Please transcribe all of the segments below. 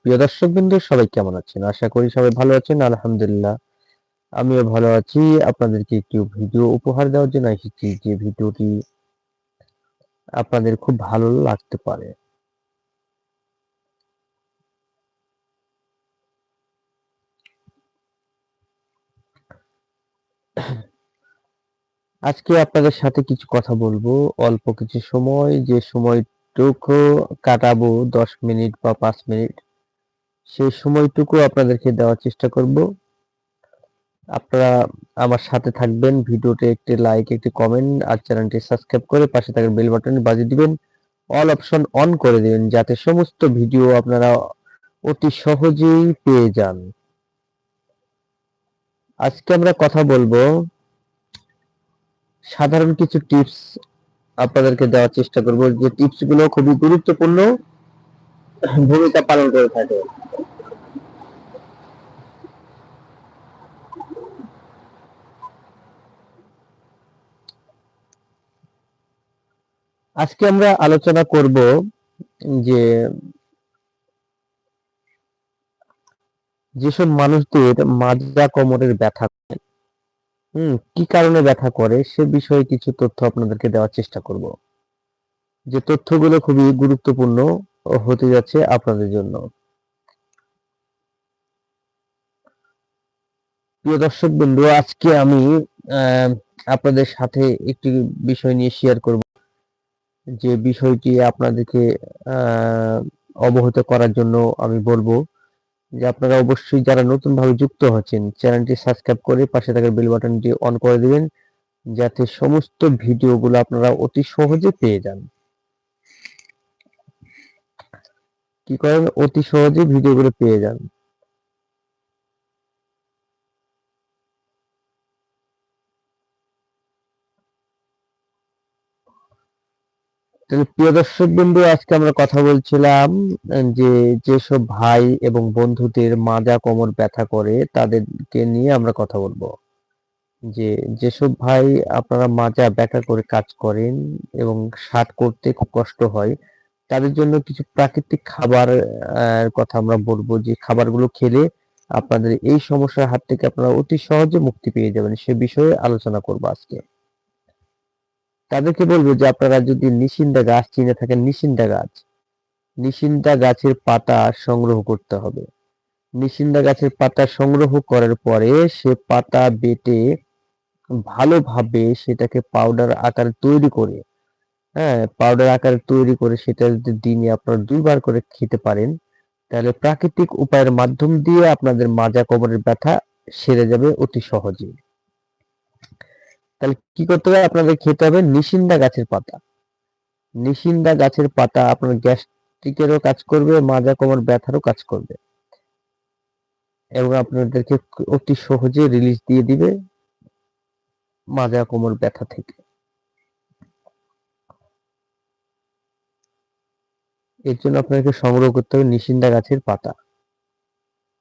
প্রিয় দর্শক বিন্দু সবাই কেমন আছেন? আশা করি সবাই ভালো আছেন, আলহামদুলিল্লাহ। আমিও ভালো আছি। আপনাদেরকে একটি ভিডিও উপহার দেওয়ার জন্য এসেছি যে ভিডিওটি আপনাদের খুব ভালো লাগতে পারে। আজকে আপনাদের সাথে কিছু কথা বলব। অল্প কিছু সময়, যে সময়টুকু কাটাবো, দশ মিনিট বা পাঁচ মিনিট সেই সময়টুকু আপনাদেরকে দেওয়ার চেষ্টা করব। আপনারা আমার সাথে থাকবেন, ভিডিওতে একটি লাইক একটি কমেন্ট আর চ্যানেলটি সাবস্ক্রাইব করে পাশে থাকা বেল বাটনে বাজিয়ে দিবেন। অল অপশন অন করে দিবেন, যাতে সমস্ত ভিডিও আপনারা অতি সহজেই পেয়ে যান। আজকে আমরা কথা বলব সাধারণ কিছু টিপস আপনাদেরকে দেওয়ার চেষ্টা করব, যে টিপসগুলো খুবই গুরুত্বপূর্ণ ভূমিকা পালন করে থাকে। আজকে আমরা আলোচনা করব যে যেসব মানুষদের মাজা কোমরের ব্যথা হুম, কি কারণে ব্যথা করে সে বিষয়ে কিছু তথ্য আপনাদেরকে দেওয়ার চেষ্টা করব। যে তথ্যগুলো খুবই গুরুত্বপূর্ণ হতে যাচ্ছে আপনাদের জন্য। প্রিয় দর্শক বন্ধু, আজকে আমি আপনাদের সাথে একটি বিষয় নিয়ে শেয়ার করব। যে বিষয়টি আপনাদেরকে অবহিত করার জন্য আমি বলব যে আপনারা অবশ্যই যারা নতুন ভাবে যুক্ত হচ্ছেন, চ্যানেলটি সাবস্ক্রাইব করে পাশে থাকা বেল বাটনটি অন করে দিবেন, যাতে সমস্ত ভিডিওগুলো আপনারা অতি সহজে পেয়ে যান। কি করেন? অতি সহজে ভিডিওগুলো পেয়ে যান। তাহলে প্রিয় দর্শক বন্ধু, আজকে আমরা কথা বলছিলাম যে যেসব ভাই এবং বন্ধুদের মাজা কোমর ব্যথা করে তাদেরকে নিয়ে আমরা কথা বলব। যে যেসব ভাই আপনারা মাজা ব্যথা করে কাজ করেন এবং শার্ট করতে খুব কষ্ট হয়, তাদের জন্য কিছু প্রাকৃতিক খাবার কথা আমরা বলব, যে খাবারগুলো খেলে আপনাদের এই সমস্যার হাত থেকে আপনারা অতি সহজে মুক্তি পেয়ে যাবেন। সে বিষয়ে আলোচনা করব আজকে। তাদেরকে বলব যে আপনারা যদি নিশিন্দা গাছ চিনে থাকেন, নিশিন্দা গাছ। নিশিন্দা গাছের পাতা সংগ্রহ করতে হবে। নিশিন্দা গাছের পাতা সংগ্রহ করার পরে সে পাতা বেটে ভালোভাবে সেটাকে পাউডার আকারে তৈরি করে হ্যাঁ পাউডার আকারে তৈরি করে সেটা যদি দিনে আপনারা দুইবার করে খেতে পারেন, তাহলে প্রাকৃতিক উপায়ের মাধ্যম দিয়ে আপনাদের মাজা কোমরের ব্যথা সেরে যাবে অতি সহজেই। তাহলে কি করতে হবে? আপনাদের খেতে হবে নিশিন্দা গাছের পাতা। নিশিন্দা গাছের পাতা আপনার গ্যাস্ট্রিকেরও কাজ করবে, মাজা কোমর ব্যথারও কাজ করবে। এবং আপনাদেরকে অতি সহজে রিলিজ দিয়ে দিবে মাজা কোমর ব্যথা থেকে। এর জন্য আপনাকে সংগ্রহ করতে হবে নিশিন্দা গাছের পাতা।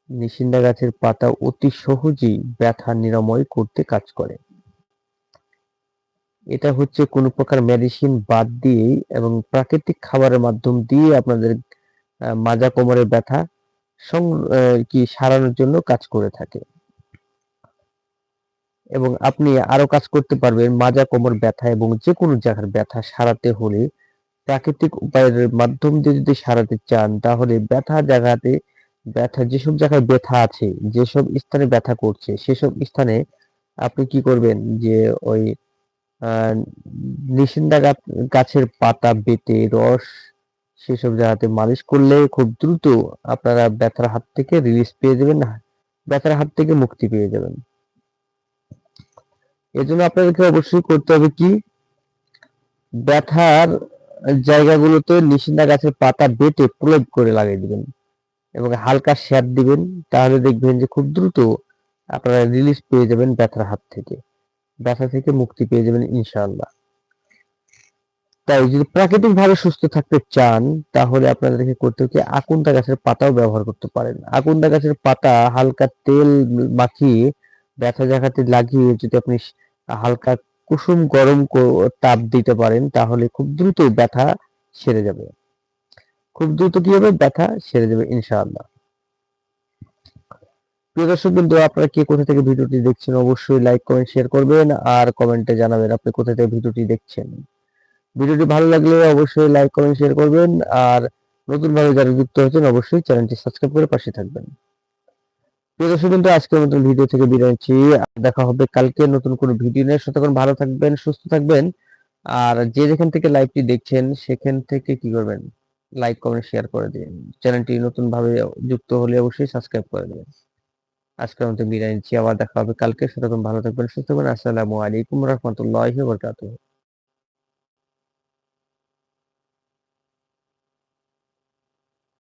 নিশিন্দা গাছের পাতা অতি সহজেই ব্যথা নিরাময় করতে কাজ করে। এটা হচ্ছে কোনো প্রকার মেডিসিন বাদ দিয়ে এবং প্রাকৃতিক খাবারের মাধ্যম দিয়ে আপনাদের মাজা কোমরের ব্যথা কি সারানোর জন্য কাজ করে থাকে। এবং আপনি আরও কাজ করতে পারবেন মাজা কোমর ব্যথা এবং যে কোনো জায়গার ব্যথা সারাতে হলে প্রাকৃতিক উপায়ের মাধ্যম দিয়ে যদি সারাতে চান তাহলে ব্যথা জায়গাতে ব্যথা যেসব জায়গায় ব্যথা আছে, যেসব স্থানে ব্যথা করছে সেসব স্থানে আপনি কি করবেন যে ওই নিশিন্দা গাছের পাতা বেটে, রস, সেসব জায়গাতে মালিশ করলে খুব দ্রুত আপনারা ব্যথার হাত থেকে রিলিজ পেয়ে যাবেন, ব্যথার হাত থেকে মুক্তি পেয়ে যাবেন। এজন্য আপনাদেরকে অবশ্যই করতে হবে কি? ব্যথার জায়গাগুলোতে নিশিন্দা গাছের পাতা বেটে প্রয়োগ করে লাগিয়ে দিবেন এবং হালকা শ্যাট দিবেন, তাহলে দেখবেন যে খুব দ্রুত আপনারা রিলিজ পেয়ে যাবেন ব্যথার হাত থেকে। ব্যথা থেকে মুক্তি পেয়ে যাবেন ইনশাআল্লাহ। তাই যদি প্রাকৃতিক ভাবে সুস্থ থাকতে চান, তাহলে আপনাদেরকে করতে হচ্ছে আকুন্দা গাছের পাতাও ব্যবহার করতে পারেন। আকুন্দা গাছের পাতা হালকা তেল মাখিয়ে ব্যথা জায়গাতে লাগিয়ে যদি আপনি হালকা কুসুম গরম তাপ দিতে পারেন, তাহলে খুব দ্রুত ব্যথা সেরে যাবে। খুব দ্রুত কি হবে? ব্যথা সেরে যাবে ইনশাআল্লাহ। প্রিয় দর্শক বিন্দু আপনারা কে কোথা থেকে ভিডিওটি দেখছেন অবশ্যই লাইক কমেন্ট শেয়ার করবেন আর কমেন্টে জানাবেন আপনি কোথা থেকে ভিডিওটি দেখছেন। ভিডিওটি ভালো লাগলে অবশ্যই লাইক কমেন্ট শেয়ার করবেন আর নতুন ভাবে যারা যুক্ত হয়েছেন অবশ্যই চ্যানেলটি সাবস্ক্রাইব করে পাশে থাকবেন। প্রিয় দর্শক বিন্দু আজকের মতন ভিডিও থেকে বিদায় নিচ্ছি। দেখা হবে কালকে নতুন কোনো ভিডিও নিয়ে। ততক্ষণ ভালো থাকবেন, সুস্থ থাকবেন। আর যে যেখান থেকে লাইভটি দেখছেন, সেখান থেকে কি করবেন? লাইক কমেন্ট শেয়ার করে দিন। চ্যানেলটি নতুন ভাবে যুক্ত হলে অবশ্যই সাবস্ক্রাইব করে দিবেন। আজকের মতো বিদায় নিচ্ছি, আবার দেখা হবে কালকে। সেরকম ভালো থাকবেন, সুস্থ থাকবেন। আসসালামু আলাইকুম রহমতুল্লাহ বারাকাতুহু।